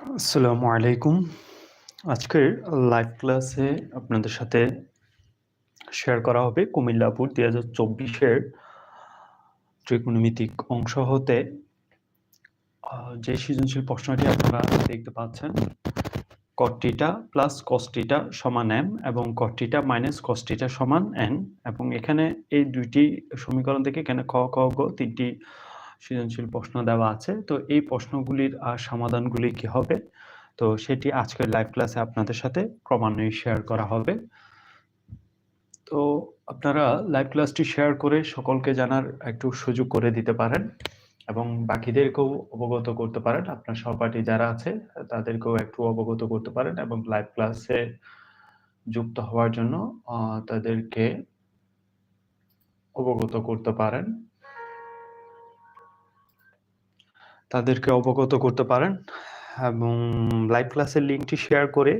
আসসালামু আলাইকুম। আজকের লাইভ ক্লাসে আপনাদের সাথে শেয়ার করা হবে কুমিল্লাপুর দুই হাজার চব্বিশের ত্রিকোণমিতিক অংশ হতে। যে সৃজনশীল প্রশ্নটি আপনারা দেখতে পাচ্ছেন কটিটা প্লাস কস্টিটা সমান এম এবং কটিটা মাইনাস কস্টিটা সমান এন এবং এখানে এই দুইটি সমীকরণ থেকে এখানে খ খ, গ তিনটি সৃজনশীল প্রশ্ন দেওয়া আছে। তো এই প্রশ্নগুলির সমাধানগুলি কি হবে? তো সেটি আজকের লাইভ ক্লাসে আপনাদের সাথে ক্রমান্বয়ে শেয়ার করা হবে। তো আপনারা লাইভ ক্লাসটি শেয়ার করে সকলকে জানার একটু সুযোগ করে দিতে পারেন এবং বাকিদেরকেও অবগত করতে পারেন। আপনার সহপাঠী যারা আছে, তাদেরকেও একটু অবগত করতে পারেন এবং লাইভ ক্লাসে যুক্ত হওয়ার জন্য তাদেরকে অবগত করতে পারেন। তাদেরকে অবগত করতে পারেন এবং লাইভ ক্লাসের লিঙ্কটি শেয়ার করে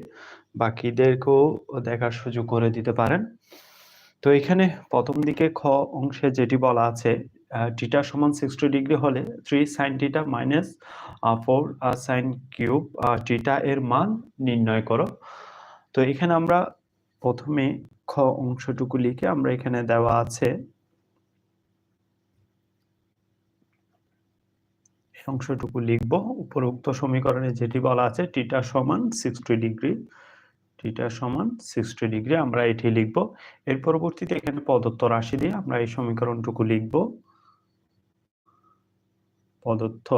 বাকিদেরকেও দেখার সুযোগ করে দিতে পারেন। তো এখানে প্রথম দিকে খ অংশে যেটি বলা আছে টিটা সমান সিক্সটি ডিগ্রি হলে three sine theta minus four sine cube theta এর মান নির্ণয় করো। তো এখানে আমরা প্রথমে খ অংশটুকু লিখে আমরা এখানে দেওয়া আছে অংশটুকু লিখব। উপরোক্ত সমীকরণে যেটি বলা আছে টিটা সমান সিক্সটি ডিগ্রি। টিটা সমান সিক্সটি ডিগ্রি আমরা এটি লিখব। এর পরবর্তীতে এখানে পদত্ব রাশি দিয়ে আমরা এই সমীকরণটুকু লিখব। পদত্ব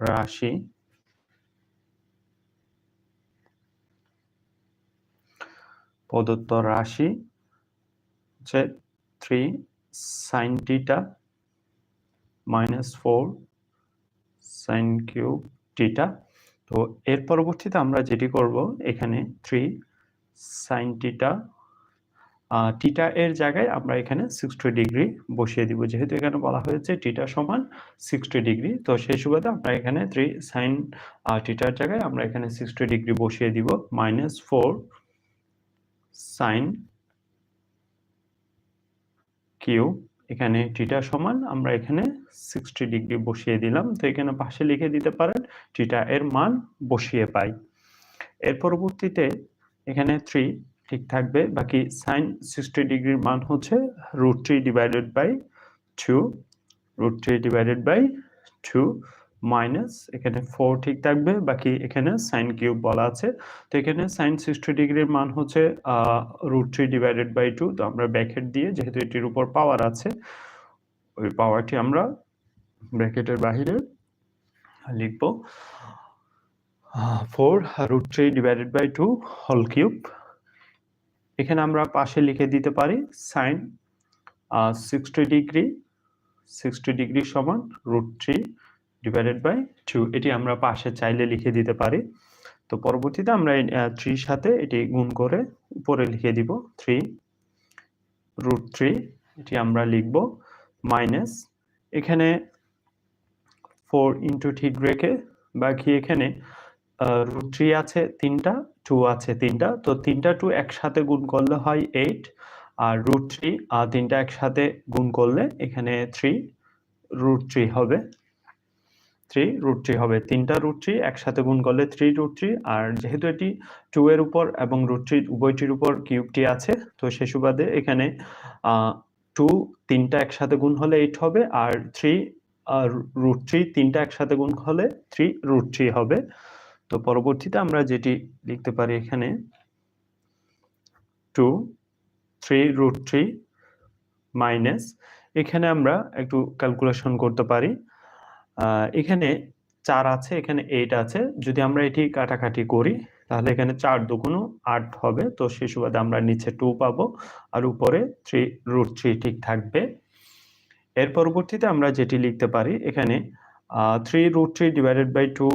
রাশি পদত্ব রাশি হচ্ছে three sine theta minus four sine cube theta তো এর পরবর্তীতে আমরা যেটি করব, এখানে থ্রি সাইন টিটা টিটা এর জায়গায় আমরা এখানে সিক্সটি ডিগ্রি বসিয়ে দিব। যেহেতু এখানে বলা হয়েছে টিটা সমান সিক্সটি ডিগ্রি তো সেই সুবাদে আমরা এখানে থ্রি সাইন টিটার জায়গায় আমরা এখানে সিক্সটি ডিগ্রি বসিয়ে দিব। মাইনাস ফোর সাইন কিউব এখানে টিটা সমান, আমরা এখানে 60 ডিগ্রি বসিয়ে দিলাম। তো এখানে পাশে লিখে দিতে পারেন টিটা এর মান বসিয়ে পাই। এর পরবর্তীতে এখানে থ্রি ঠিক থাকবে, বাকি সাইন সিক্সটি ডিগ্রির মান হচ্ছে root three divided by 2 √3 divided by 2 minus, এখানে 4 ঠিক থাকবে, বাকি এখানে sin কিউব বলা আছে। তো এখানে sin 60 ডিগ্রির মান হচ্ছে, আ √3 ডিভাইডেড বাই 2 তো আমরা ব্র্যাকেট দিয়ে, যেহেতু এটির উপর পাওয়ার আছে, ওই পাওয়ারটি আমরা ব্র্যাকেটের বাহিরে লিখব। আ 4 √3 ডিভাইডেড বাই 2 হোল কিউব এখানে আমরা পাশে লিখে দিতে পারি আ 60 ডিগ্রি 60 ডিগ্রি সমান √3 ডিভাইডেড বাই 2 এটি আমরা পাশে চাইলে লিখে দিতে পারি। তো পরবর্তীতে আমরা এই সাথে এটি গুণ করে উপরে লিখে দিব 3 √3 এটি আমরা লিখব মাইনাস এখানে ফোর ইনটু ঠিক রেখে বাকি এখানে রুট থ্রি আছে তিনটা টু আছে তিনটা তো তিনটা টু একসাথে গুণ করলে হয় এইট আর রুট থ্রি আর তিনটা একসাথে গুণ করলে এখানে 3 √3 হবে। 3 √3 হবে। ৩ টা √3 একসাথে গুণ করলে 3 √3 আর যেহেতু এটি 2 এর উপর এবং √3 উভয়টির উপর কিউবটি আছে, তো সে সুবাদে এখানে, আ 2 ৩ টা একসাথে গুণ হলে 8 হবে, আর 3 আ √3 ৩ টা একসাথে গুণ হলে 3 √3 হবে। তো পরবর্তীতে আমরা যেটি লিখতে পারি এখানে 2 3 √3 মাইনাস এখানে আমরা একটু ক্যালকুলেশন করতে পারি। এখানে চার আছে, এখানে এইট আছে। যদি আমরা এটি কাটাকাটি করি, তাহলে এখানে 4 দুগুণ 8 হবে। তো সেই সুবাদে আমরা নিচে টু পাবো আর উপরে 3 √3 ঠিক থাকবে। এর পরবর্তীতে আমরা যেটি লিখতে পারি, এখানে three root three divided by two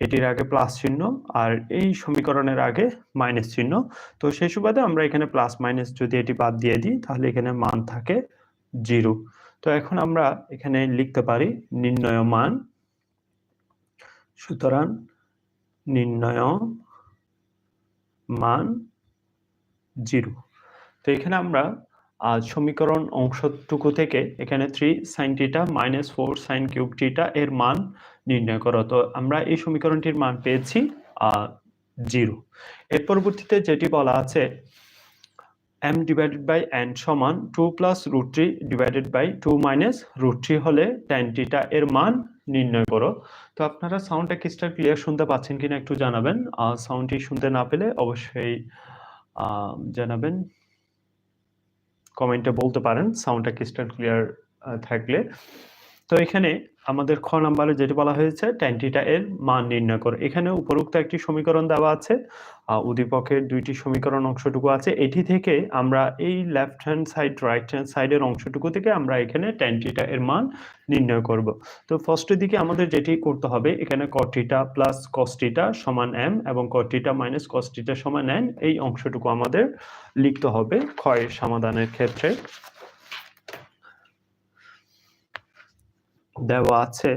এটির আগে প্লাস চিহ্ন আর এই সমীকরণের আগে মাইনাস চিহ্ন। তো সেই সুবাদে আমরা এখানে প্লাস মাইনাস যদি এটি বাদ দিয়ে দিই, তাহলে এখানে মান থাকে 0 তো এখন আমরা এখানে লিখতে পারি নির্ণয় মান সুতরাং নির্ণয় মান 0 তো এখানে আমরা সমীকরণ অংশটুকু থেকে এখানে three sine theta minus four sine cube theta এর মান নির্ণয় করো। তো আমরা এই সমীকরণটির মান পেয়েছি জিরো। এর পরবর্তীতে যেটি বলা আছে m ডিভাইডেড বাই n সমান two plus root three divided by two minus root three হলে tan টিটা এর মান নির্ণয় করো। তো আপনারা সাউন্ডটা ক্রিস্টাল ক্লিয়ার শুনতে পাচ্ছেন কিনা একটু জানাবেন। আর সাউন্ডটি শুনতে না পেলে অবশ্যই জানাবেন। কমেন্টে বলতে পারেন সাউন্ডটা ক্রিস্টাল ক্লিয়ার থাকলে। তো এখানে আমাদের খ নাম্বারে যেটি বলা হয়েছে থিটা এর মান নির্ণয় করো। এখানে উপরোক্ত একটি সমীকরণ দেওয়া আছে উদ্দীপকের দুইটি সমীকরণ অংশটুকু আছে। এটি থেকে আমরা এই left hand side right hand সাইডের অংশটুকু থেকে আমরা এখানে থিটা এর মান নির্ণয় করব। তো ফার্স্টের দিকে আমাদের যেটি করতে হবে, এখানে কটিটা প্লাস কস্টিটা সমান এম এবং কটিটা মাইনাস থিটা সমান n, এই অংশটুকু আমাদের লিখতে হবে ক্ষয়ের সমাধানের ক্ষেত্রে। দেওয়া আছে।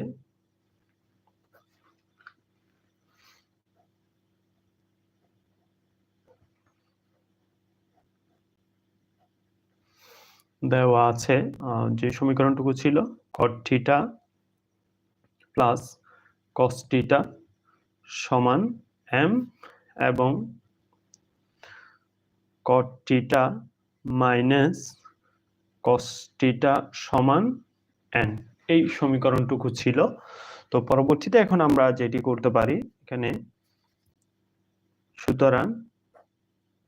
দেওয়া আছে যে সমীকরণটুকু ছিল থিটা প্লাস থিটা সমান এম এবং থিটা মাইনাস থিটা সমান n এই সমীকরণটুকু ছিল। তো পরবর্তীতে এখন আমরা যেটি করতে পারি, এখানে সুতরাং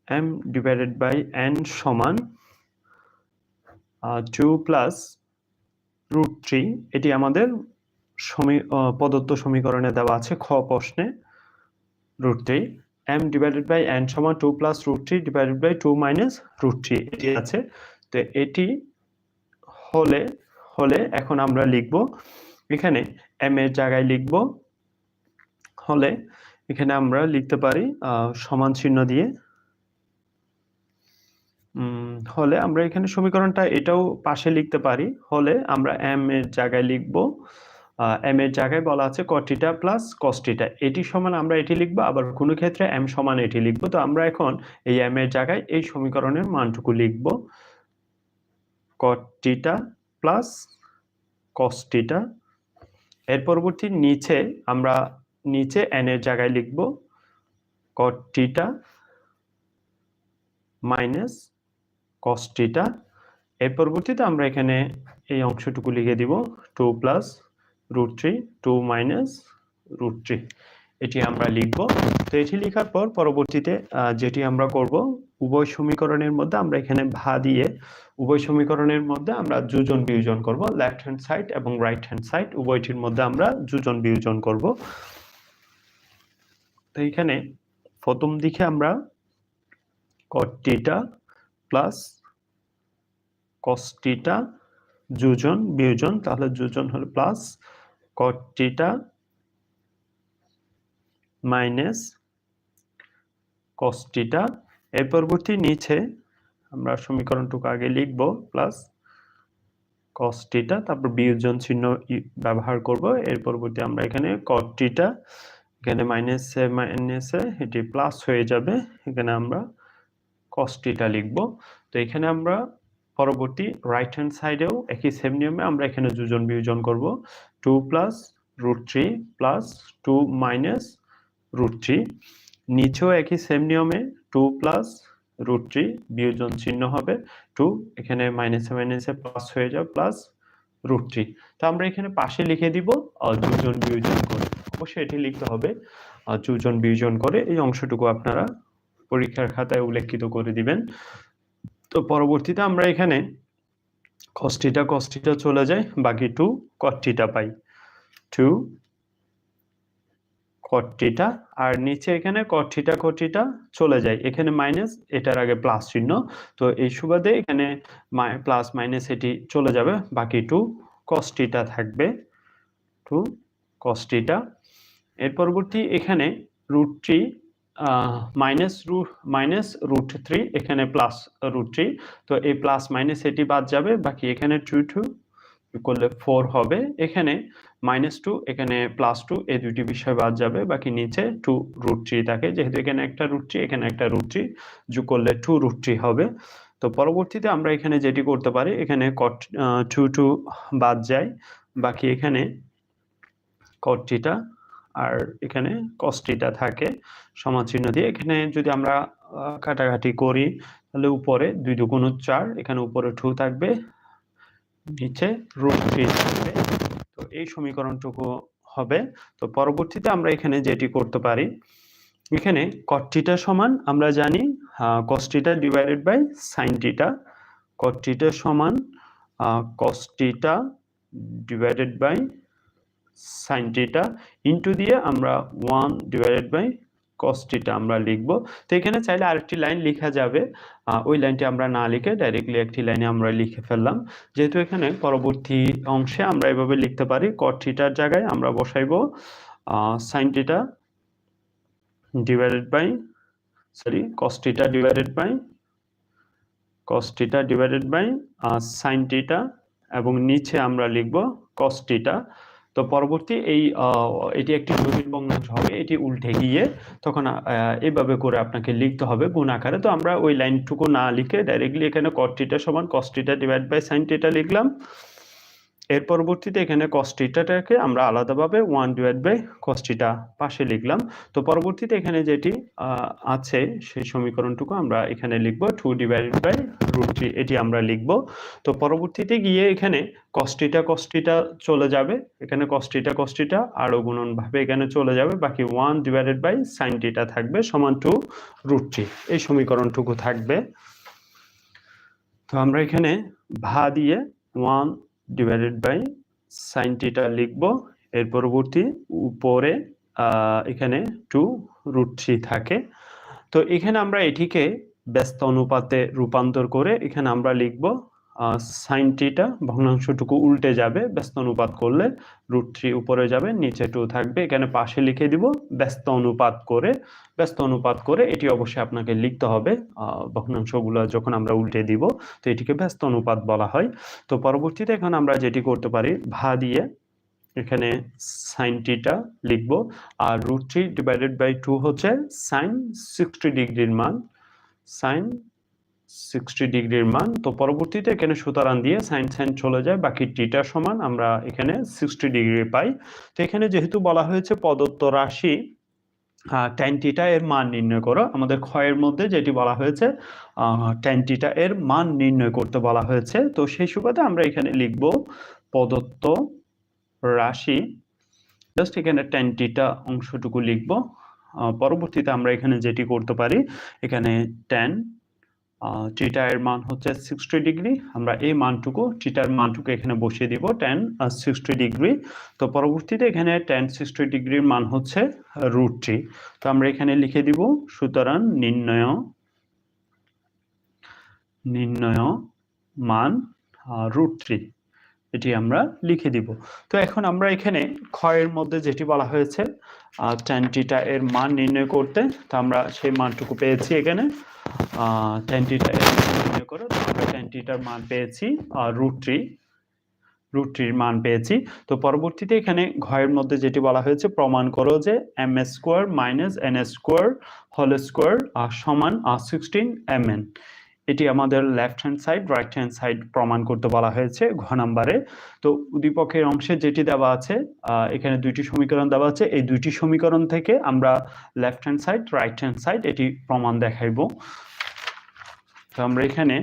এম ডিভাইডেড বাই n সমান টু প্লাস রুট থ্রি এটি আমাদের সমী প্রদত্ত সমীকরণে দেওয়া আছে খ প্রশ্নে root three M divided by N সমান two plus root three divided by two minus root three এটি আছে। তো এটি হলে হলে এখন আমরা লিখব, এখানে এম এর জায়গায় লিখব, হলে এখানে আমরা লিখতে পারি সমান চিহ্ন দিয়ে। হলে আমরা এখানে সমীকরণটা এটাও পাশে লিখতে পারি, হলে আমরা এম এর জায়গায় লিখব এম এর জায়গায় বলা আছে কটিটা প্লাস কস্টিটা এটি সমান আমরা এটি লিখব, আবার কোনো ক্ষেত্রে এম সমান এটি লিখব। তো আমরা এখন এই এম এর জায়গায় এই সমীকরণের মানটুকু লিখব কটিটা প্লাস কস্টিটা এর পরবর্তী নিচে আমরা নিচে এর জায়গায় লিখব কটিটা মাইনাস থিটা এর পরবর্তীতে আমরা এখানে এই অংশটুকু লিখে দিব two plus root three two minus root three এটি আমরা লিখব। তো এটি লেখার পর পরবর্তীতে যেটি আমরা করব উভয় সমীকরণের মধ্যে আমরা এখানে ভা দিয়ে উভয় সমীকরণের মধ্যে আমরা যোজন বিয়োজন করব লেফট হ্যান্ড সাইড এবং রাইট হ্যান্ড সাইড উভয়টির মধ্যে আমরা যোজন বিয়োজন করব। তো এখানে প্রথম দিকে আমরা cot theta plus cos theta যোজন বিয়োজন, তাহলে যোজন হলো plus cot theta minus cos theta এর পরবর্তী নিচে আমরা সমীকরণটুকু আগে লিখব প্লাস থিটা তারপর বিয়োজন চিহ্ন ব্যবহার করব। এর পরবর্তী আমরা এখানে cot থিটা এখানে মাইনাসে মাইনাসে এটি প্লাস হয়ে যাবে। এখানে আমরা cos থিটা লিখব। তো এখানে আমরা পরবর্তী রাইট হ্যান্ড সাইডেও একই সেম নিয়মে আমরা এখানে যোজন বিয়োজন করব। Two plus root three plus two minus root three নিচেও একই সেম নিয়মে টু প্লাস রুট থ্রি বিয়োজন চিহ্ন হবে টু এখানে মাইনাসে মাইনাসে প্লাস হয়ে যাবে প্লাস রুট থ্রি তো আমরা এখানে পাশে লিখে দিব যোজন বিয়োজন করে। অবশ্যই এটি লিখতে হবে যোজন বিয়োজন করে। এই অংশটুকু আপনারা পরীক্ষার খাতায় উল্লেখিত করে দিবেন। তো পরবর্তীতে আমরা এখানে কস্টিটা কস্টিটা চলে যায়, বাকি টু কট্টিটা পাই। টু কট্টিটা, আর নিচে এখানে কট্টিটা কট্টিটা চলে যায়। এখানে মাইনাস এটার আগে প্লাস চিহ্ন। তো এই সুবাদে এখানে প্লাস মাইনাস এটি চলে যাবে। বাকি টু কস্টিটা থাকবে। টু কস্টিটা এর পরবর্তী এখানে root three minus root minus root three এখানে প্লাস রুট থ্রি তো এই প্লাস মাইনাস এটি বাদ যাবে। বাকি এখানে টু টু করলে ফোর হবে। এখানে মাইনাস টু এখানে প্লাস টু এই দুটি বিষয় বাদ যাবে। বাকি নিচে টু রুট থ্রি থাকে। যেহেতু এখানে একটা রুট থ্রি এখানে একটা রুট থ্রি যোগ করলে টু রুট থ্রি হবে। তো পরবর্তীতে আমরা এখানে যেটি করতে পারি, এখানে কট টু টু বাদ যায়। বাকি এখানে কটটিটা আর এখানে কস্টিটা থাকে সমাচিহ্ন দিয়ে। এখানে যদি আমরা কাটাকাটি করি, তাহলে উপরে দুই দুগুণ চার, এখানে উপরে টু থাকবে, নিচে রুট থ্রি থাকবে। এই সমীকরণটুকু হবে। তো পরবর্তীতে আমরা এখানে যেটি করতে পারি, এখানে কটটিটা সমান আমরা জানি কস্টিটা divided by sine theta cot theta সমান cos theta divided by sine theta into দিয়ে আমরা ওয়ান ডিভাইডেড বাই কস্টিটা আমরা লিখব। তো এখানে চাইলে আরেকটি লাইন লেখা যাবে। ওই লাইনটি আমরা না লিখে ডাইরেক্টলি একটি লাইনে আমরা লিখে ফেললাম। যেহেতু এখানে পরবর্তী অংশে আমরা এভাবে লিখতে পারি কট জায়গায় আমরা বসাইবো sine theta divided by sorry cos theta divided by cos theta divided by sine theta এবং নিচে আমরা লিখব কস টিটা তো পরবর্তী এই এটি একটি জটিল ভগ্নাংশ হবে, এটি উল্টে গিয়ে তখন এভাবে করে আপনাকে লিখতে হবে গুণ আকারে। তো আমরা ওই লাইনটুকু না লিখে ডাইরেক্টলি এখানে কট সমান cos theta divide by sine theta লিখলাম। এর পরবর্তীতে এখানে কস্টিটাটাকে আমরা আলাদাভাবে ওয়ান ডিভাইড বাই কস্টিটা পাশে লিখলাম। তো পরবর্তীতে এখানে যেটি আছে সেই সমীকরণটুকু আমরা এখানে লিখব two divided by root three এটি আমরা লিখব। তো পরবর্তীতে গিয়ে এখানে কস্টিটা কস্টিটা চলে যাবে। এখানে কস্টিটা কস্টিটা আরও গুণন ভাবে এখানে চলে যাবে। বাকি one divided by sine theta থাকবে সমান টু রুট থ্রি এই সমীকরণটুকু থাকবে। তো আমরা এখানে ভা দিয়ে one divided by sine theta লিখব। এর পরবর্তী উপরে এখানে টু রুট থ্রি থাকে। তো এখানে আমরা এটিকে ব্যস্ত অনুপাতে রূপান্তর করে এখানে আমরা লিখব সাইন টিটা ভগ্নাংশটুকু উল্টে যাবে, ব্যস্ত অনুপাত করলে রুট থ্রি উপরে যাবে, নিচে টু থাকবে, এখানে পাশে লিখে দিব ব্যস্ত অনুপাত করে, ব্যস্ত অনুপাত করে এটি অবশ্যই আপনাকে লিখতে হবে ভগ্নাংশগুলো যখন আমরা উল্টে দিব, তো এটিকে ব্যস্ত অনুপাত বলা হয়। তো পরবর্তীতে এখন আমরা যেটি করতে পারি, ভা দিয়ে এখানে সাইন টিটা লিখব, আর root three divided by two হচ্ছে সাইন সিক্সটি ডিগ্রির মান সাইন সিক্সটি ডিগ্রির মান, তো পরবর্তীতে এখানে সুতরাং দিয়ে সাইন সাইন চলে যায়, বাকি টিটা সমান আমরা এখানে সিক্সটি ডিগ্রি পাই। তো এখানে যেহেতু বলা হয়েছে প্রদত্ত রাশি ট্যান টিটা এর মান নির্ণয় করো, আমাদের ক্ষয়ের মধ্যে যেটি বলা হয়েছে ট্যান টিটা এর মান নির্ণয় করতে বলা হয়েছে, তো সেই সুবাদে আমরা এখানে লিখব প্রদত্ত রাশি। জাস্ট এখানে ট্যান টিটা অংশটুকু লিখব পরবর্তীতে আমরা এখানে যেটি করতে পারি, এখানে ট্যান টিটা এর মান হচ্ছে সিক্সটি ডিগ্রি। আমরা এই মানটুকু টিটার মানটুকু এখানে বসিয়ে দিব টেন সিক্সটি ডিগ্রি। তো পরবর্তীতে এখানে টেন সিক্সটি ডিগ্রির মান হচ্ছে রুট থ্রি তো আমরা এখানে লিখে দিব, সুতরাং নির্ণয় নির্ণয় মান রুট থ্রি এটি আমরা লিখে দিব। তো এখন আমরা এখানে ক্ষয়ের মধ্যে যেটি বলা হয়েছে টেন টিটা এর মান নির্ণয় করতে, তো আমরা সেই মানটুকু পেয়েছি এখানে। টেন টিটা এর নির্ণয় করে আমরা টেন টিটার মান পেয়েছি রুট থ্রি রুট থ্রির মান পেয়েছি। তো পরবর্তীতে এখানে ঘয়ের মধ্যে যেটি বলা হয়েছে, প্রমাণ করো যে M S square minus N S square whole square সমান সিক্সটিন এম এন এটি আমাদের left hand side right hand side প্রমাণ করতে বলা হয়েছে ঘ নাম্বারে। তো উদ্দীপকের অংশে যেটি দেওয়া আছে এখানে দুইটি সমীকরণ দেওয়া আছে। এই দুইটি সমীকরণ থেকে আমরা left hand side right hand side এটি প্রমাণ দেখাইব। তো আমরা এখানে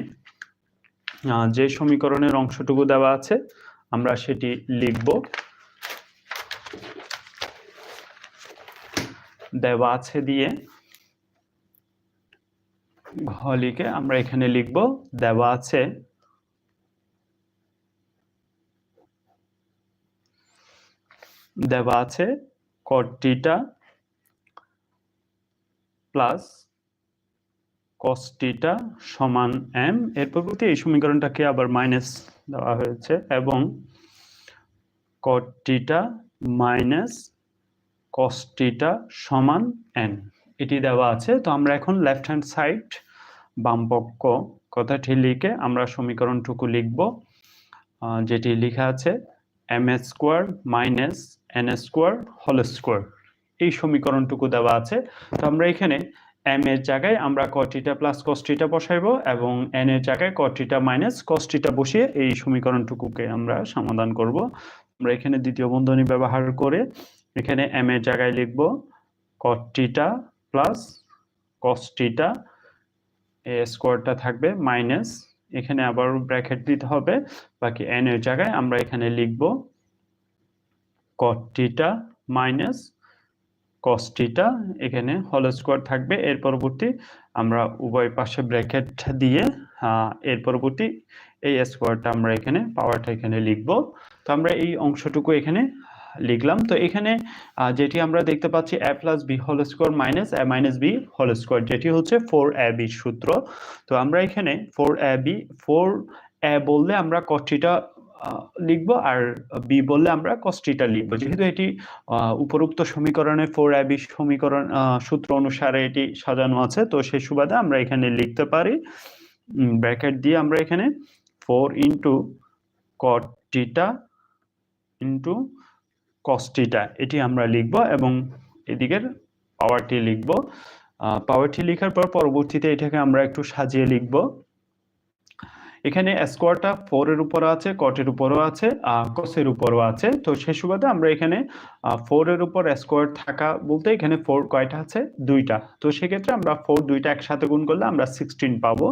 যে সমীকরণের অংশটুকু দেওয়া আছে, আমরা সেটি লিখব। দেওয়া আছে দিয়ে লিখে আমরা এখানে লিখব, দেওয়া আছে। দেওয়া আছে theta প্লাস theta সমান এম এর পরবর্তী এই সমীকরণটাকে আবার মাইনাস দেওয়া হয়েছে এবং theta মাইনাস theta সমান n এটি দেওয়া আছে। তো আমরা এখন লেফট হ্যান্ড সাইড বাম পক্ষ কথাটি লিখে আমরা সমীকরণটুকু লিখব যেটি লেখা আছে M S square minus N square whole square এই সমীকরণটুকু দেওয়া আছে। তো আমরা এখানে এম এর জায়গায় আমরা কটিটা প্লাস কস্টিটা বসাইবো এবং এন এর জায়গায় কটিটা মাইনাস কস্টিটা বসিয়ে এই সমীকরণটুকুকে আমরা সমাধান করব। আমরা এখানে দ্বিতীয় বন্ধনী ব্যবহার করে এখানে এম এর জায়গায় লিখব কটিটা প্লাস কস্টিটা এ থাকবে মাইনাস, এখানে আবার ব্র্যাকেট দিতে হবে, বাকি এন এর জায়গায় আমরা এখানে লিখব কটিটা মাইনাস কস্টিটা এখানে হল স্কোয়ার থাকবে, এর পরবর্তী আমরা উভয় পাশে ব্র্যাকেট দিয়ে এর পরবর্তী এই স্কোয়ারটা আমরা এখানে পাওয়ারটা এখানে লিখব। তো আমরা এই অংশটুকু এখানে লিখলাম। তো এখানে যেটি আমরা দেখতে পাচ্ছি A plus B whole square minus A minus B whole square যেটি হচ্ছে ফোর এ বি সূত্র। তো আমরা এখানে four A B four A বললে আমরা কস্টিটা লিখব আর বি বললে আমরা কষ্টিটা লিখব। যেহেতু এটি উপরোক্ত সমীকরণে ফোর এ বি সমীকরণ সূত্র অনুসারে এটি সাজানো আছে, তো সেই সুবাদে আমরা এখানে লিখতে পারি। ব্র্যাকেট দিয়ে আমরা এখানে four into cot theta into cos theta এটি আমরা লিখব এবং এদিকের পাওয়ারটি লিখব। পাওয়ারটি লেখার পর পরবর্তীতে এটাকে আমরা একটু সাজিয়ে লিখব। এখানে স্কোয়ারটা ফোর এর উপরও আছে কটের উপরও আছে কসের উপরও আছে। তো সে সুবাদে আমরা এখানে ফোর এর উপর স্কোয়ার থাকা বলতে এখানে ফোর কয়টা আছে? দুইটা। তো সেক্ষেত্রে আমরা ফোর দুইটা একসাথে গুণ করলে আমরা সিক্সটিন পাবো।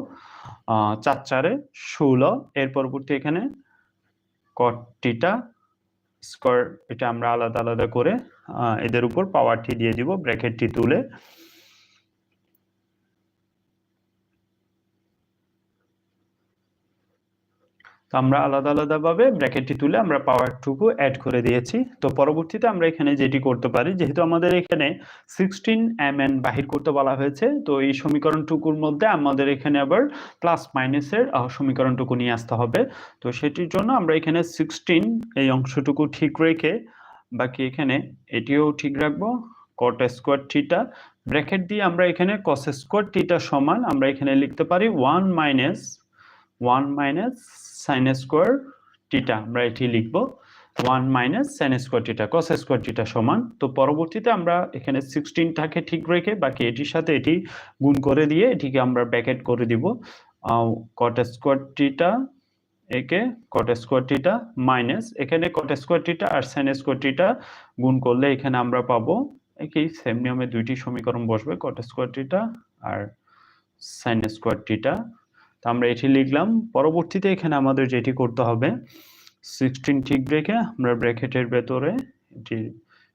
চার চারে ষোলো। এর পরবর্তী এখানে কটিটা স্কোয়ার এটা আমরা আলাদা আলাদা করে এদের উপর পাওয়ারটি দিয়ে দিব ব্র্যাকেটটি তুলে। তো আমরা আলাদা আলাদাভাবে ব্র্যাকেটটি তুলে আমরা পাওয়ারটুকু অ্যাড করে দিয়েছি। তো পরবর্তীতে আমরা এখানে যেটি করতে পারি, যেহেতু আমাদের এখানে সিক্সটিন এম এন বাহির করতে বলা হয়েছে, তো এই সমীকরণটুকুর মধ্যে আমাদের এখানে আবার প্লাস মাইনাসের সমীকরণটুকু নিয়ে আসতে হবে। তো সেটির জন্য আমরা এখানে সিক্সটিন এই অংশটুকু ঠিক রেখে বাকি এখানে এটিও ঠিক রাখব কট স্কোয়ার থিটা ব্র্যাকেট দিয়ে আমরা এখানে কস স্কোয়ার থিটা সমান আমরা এখানে লিখতে পারি one minus one minus sine square theta আমরা এটি লিখব। One minus sine square theta cos square theta সমান। তো পরবর্তীতে আমরা এখানে সিক্সটিনটাকে ঠিক রেখে বাকি এটির সাথে এটি গুণ করে দিয়ে এটিকে আমরা ব্যাকেট করে দিব। কট স্কোয়ার টিটা একে কট স্কোয়ার টিটা মাইনাস এখানে কট স্কোয়ার টিটা আর সাইন স্কোয়ার টিটা গুণ করলে এখানে আমরা পাবো একই সেম নিয়মে দুইটি সমীকরণ বসবে কট স্কোয়ার টিটা আর সাইন স্কোয়ার টিটা তো আমরা এটি লিখলাম। পরবর্তীতে এখানে আমাদের যেটি করতে হবে সিক্সটিন ঠিক রেখে আমরা ব্র্যাকেটের ভেতরে এটি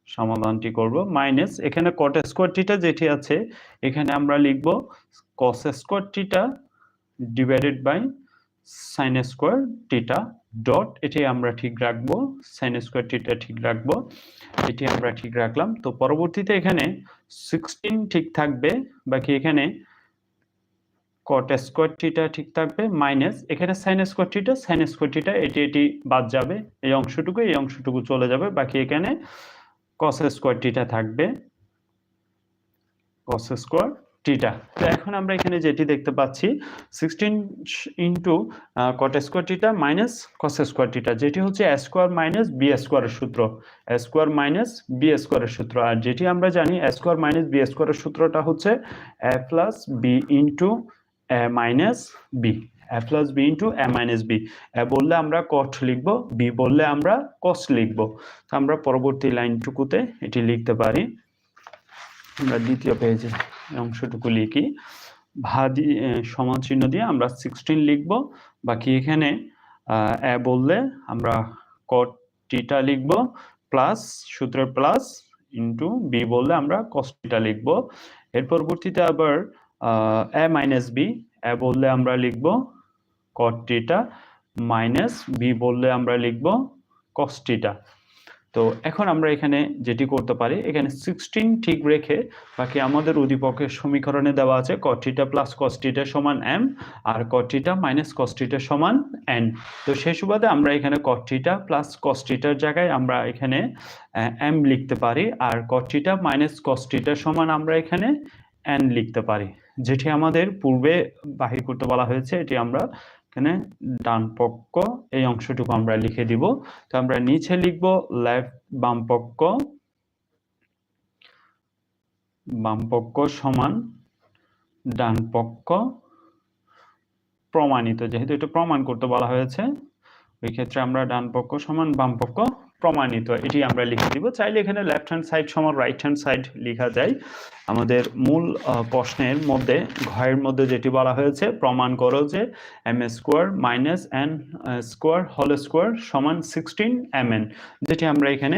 সমাধানটি করব। মাইনাস এখানে কট স্কোয়ার টিটা যেটি আছে, এখানে আমরা লিখব cos square theta divided by sine square theta dot এটি আমরা ঠিক রাখব সাইন স্কোয়ার টিটা ঠিক রাখব, এটি আমরা ঠিক রাখলাম। তো পরবর্তীতে এখানে সিক্সটিন ঠিক থাকবে, বাকি এখানে কট স্কোয়ার টিটা ঠিক থাকবে মাইনাস এখানে sine square theta sine square theta এটি এটি বাদ যাবে, এই অংশটুকু এই অংশটুকু চলে যাবে, বাকি এখানে কস স্কোয়ার টিটা থাকবে কস স্কোয়ার টিটা তো এখন আমরা এখানে যেটি দেখতে পাচ্ছি sixteen into cot square theta minus cos square theta যেটি হচ্ছে স্কোয়ার মাইনাস বি স্কোয়ারের সূত্র স্কোয়ার মাইনাস বি স্কোয়ারের সূত্র। আর যেটি আমরা জানি স্কোয়ার মাইনাস বি স্কোয়ারের সূত্রটা হচ্ছে A plus B into A minus B A plus B into A minus B A বললে আমরা কট লিখব বি বললে আমরা কস লিখব। তো আমরা পরবর্তী লাইনটুকুতে এটি লিখতে পারি। আমরা দ্বিতীয় পেজে অংশটুকু লিখি। ভাদি সমান চিহ্ন দিয়ে আমরা সিক্সটিন লিখব। বাকি এখানে এ বললে আমরা কট টিটা লিখব প্লাস সূত্রের প্লাস ইন্টু বি বললে আমরা কস টিটা লিখব। এর পরবর্তীতে আবার এ মাইনাস বি এ বললে আমরা লিখব কট টিটা মাইনাস বি বললে আমরা লিখব কস টিটা তো এখন আমরা এখানে যেটি করতে পারি, এখানে সিক্সটিন ঠিক রেখে বাকি আমাদের উদ্দীপকের সমীকরণে দেওয়া আছে কটিটা প্লাস কস্টিটা সমান এম আর কটিটা মাইনাস কস্টিটা সমান এন তো সেই সুবাদে আমরা এখানে কটিটা প্লাস কস্টিটার জায়গায় আমরা এখানে এম লিখতে পারি আর কটিটা মাইনাস কস্টিটা সমান আমরা এখানে এন লিখতে পারি। যেটি আমাদের পূর্বে বাহির করতে বলা হয়েছে, এটি আমরা এখানে ডান পক্ষ এই অংশটুকু আমরা লিখে দিব। তো আমরা নিচে লিখব লেফট বাম পক্ষ। বাম পক্ষ সমান ডান পক্ষ। প্রমাণিত, যেহেতু এটা প্রমাণ করতে বলা হয়েছে, ওই ক্ষেত্রে আমরা ডান পক্ষ সমান বাম পক্ষ প্রমাণিত, এটি আমরা লিখে দিব। চাইলে এখানে লেফট হ্যান্ড সাইড সমান রাইট হ্যান্ড সাইড লেখা যায়। আমাদের মূল প্রশ্নের মধ্যে, ঘয়ের মধ্যে যেটি বলা হয়েছে, প্রমাণ করো যে M square minus N square whole square সমান সিক্সটিন এম এন যেটি আমরা এখানে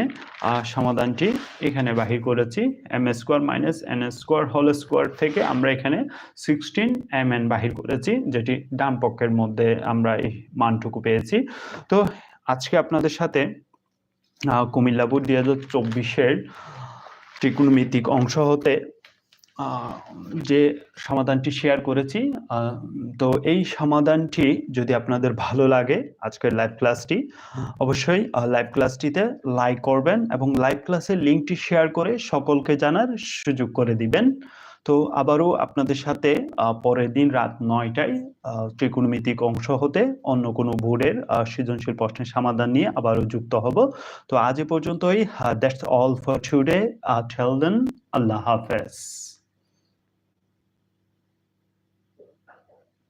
সমাধানটি এখানে বাহির করেছি। M square minus N square whole square থেকে আমরা এখানে সিক্সটিন এম এন বাহির করেছি, যেটি ডান পক্ষের মধ্যে আমরা এই মানটুকু পেয়েছি। তো আজকে আপনাদের সাথে কুমিল্লা বোর্ড দুই হাজার চব্বিশের ত্রিকোণমিতিক অংশ হতে যে সমাধানটি শেয়ার করেছি তো এই সমাধানটি যদি আপনাদের ভালো লাগে আজকের লাইভ ক্লাসটি অবশ্যই লাইভ ক্লাসটিতে লাইক করবেন এবং লাইভ ক্লাসের লিঙ্কটি শেয়ার করে সকলকে জানার সুযোগ করে দিবেন। তো আবারও আপনাদের সাথে পরের দিন রাত নয়টায় ত্রিকোণমিতিক অংশ হতে অন্য কোনো বোর্ডের সৃজনশীল প্রশ্নের সমাধান নিয়ে আবারও যুক্ত হব। তো আজ এ পর্যন্তই দ্যাটস অল ফর টুডে আল্লাহ হাফেজ।